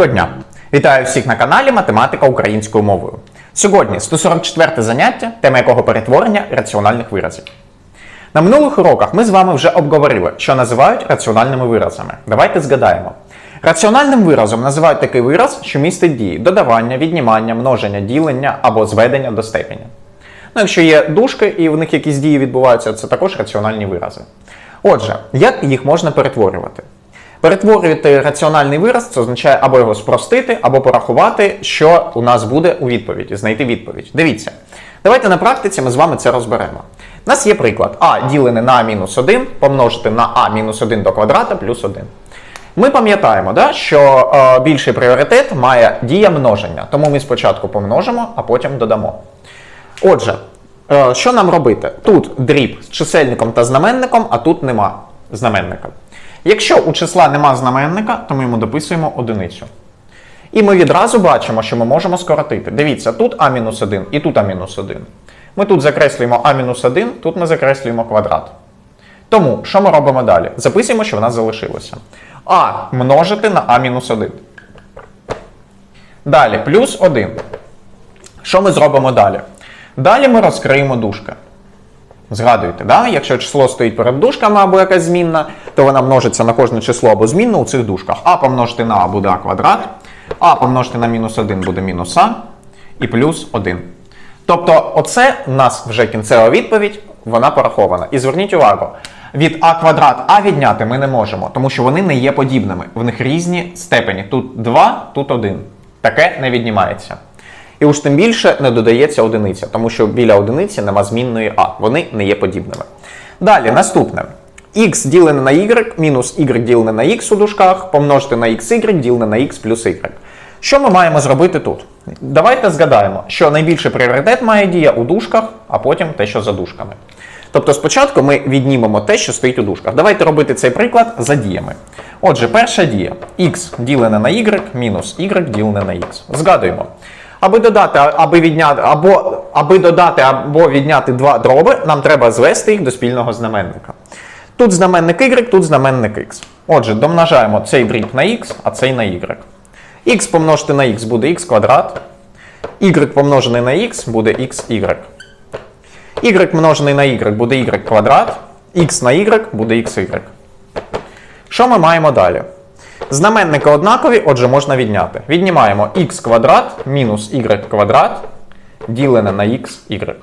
Доброго дня! Вітаю всіх на каналі Математика українською мовою. Сьогодні 144 заняття, тема якого перетворення раціональних виразів. На минулих уроках ми з вами вже обговорили, що називають раціональними виразами. Давайте згадаємо. Раціональним виразом називають такий вираз, що містить дії додавання, віднімання, множення, ділення або зведення до степені. Ну, якщо є дужки і в них якісь дії відбуваються, це також раціональні вирази. Отже, як їх можна перетворювати? Перетворювати раціональний вираз це означає або його спростити, або порахувати, що у нас буде у відповіді, знайти відповідь. Дивіться, давайте на практиці ми з вами це розберемо. У нас є приклад а ділене на мінус 1 помножити на а мінус 1 до квадрата плюс 1. Ми пам'ятаємо, да, що е, більший пріоритет має дія множення, тому ми спочатку помножимо, а потім додамо. Отже, е, що нам робити? Тут дріб з чисельником та знаменником, а тут нема знаменника. Якщо у числа нема знаменника, то ми йому дописуємо одиницю. І ми відразу бачимо, що ми можемо скоротити. Дивіться, тут а-1 і тут а-1. Ми тут закреслюємо а-1, тут ми закреслюємо квадрат. Тому, що ми робимо далі? Записуємо, що в нас залишилося. А множити на а-1. Далі, плюс 1. Що ми зробимо далі? Далі ми розкриємо дужки. Згадуйте, да? якщо число стоїть перед дужками або якась змінна, то вона множиться на кожне число або змінну у цих дужках. А помножити на а буде а квадрат, а помножити на мінус 1 буде мінус а і плюс 1. Тобто, оце у нас вже кінцева відповідь, вона порахована. І зверніть увагу, від а квадрат а відняти ми не можемо, тому що вони не є подібними. В них різні степені. Тут 2, тут 1. Таке не віднімається. І уж тим більше не додається одиниця, тому що біля одиниці нема змінної а. Вони не є подібними. Далі, наступне. x ділене на y мінус y ділене на x у дужках, помножити на xy ділене на x плюс y. Що ми маємо зробити тут? Давайте згадаємо, що найбільший пріоритет має дія у дужках, а потім те, що за дужками. Тобто спочатку ми віднімемо те, що стоїть у дужках. Давайте робити цей приклад за діями. Отже, перша дія x ділене на y мінус y ділене на x. Згадуємо. Аби додати, аби відняти, або, аби додати або відняти два дроби, нам треба звести їх до спільного знаменника. Тут знаменник y, тут знаменник x. Отже, домножаємо цей дріб на x, а цей на y. x помножити на x буде x квадрат. y помножений на x буде xy. y множений на y буде y квадрат. x на y буде xy. Що ми маємо далі? Знаменники однакові, отже, можна відняти. Віднімаємо x квадрат мінус y квадрат ділене на xy.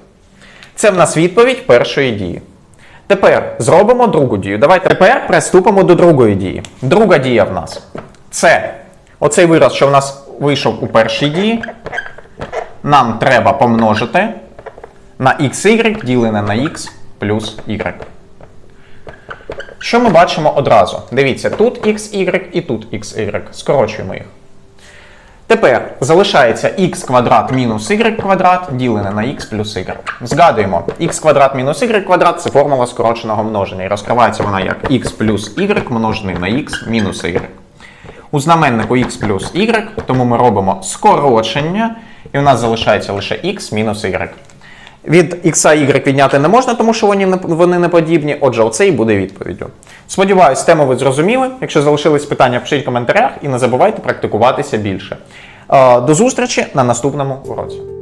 Це в нас відповідь першої дії. Тепер зробимо другу дію. Давайте тепер приступимо до другої дії. Друга дія в нас це оцей вираз, що в нас вийшов у першій дії. Нам треба помножити на xy ділене на x плюс y. Що ми бачимо одразу? Дивіться, тут xy і тут xy. Скорочуємо їх. Тепер залишається x квадрат мінус y квадрат ділене на x плюс y. Згадуємо, x квадрат мінус y квадрат це формула скороченого множення. І розкривається вона як x плюс y множений на x мінус y. У знаменнику x плюс y, тому ми робимо скорочення, і у нас залишається лише x мінус y. Від x y відняти не можна, тому що вони не, вони не подібні. Отже, оце і буде відповіддю. Сподіваюсь, тему ви зрозуміли. Якщо залишились питання, пишіть в коментарях і не забувайте практикуватися більше. Е, До зустрічі на наступному уроці.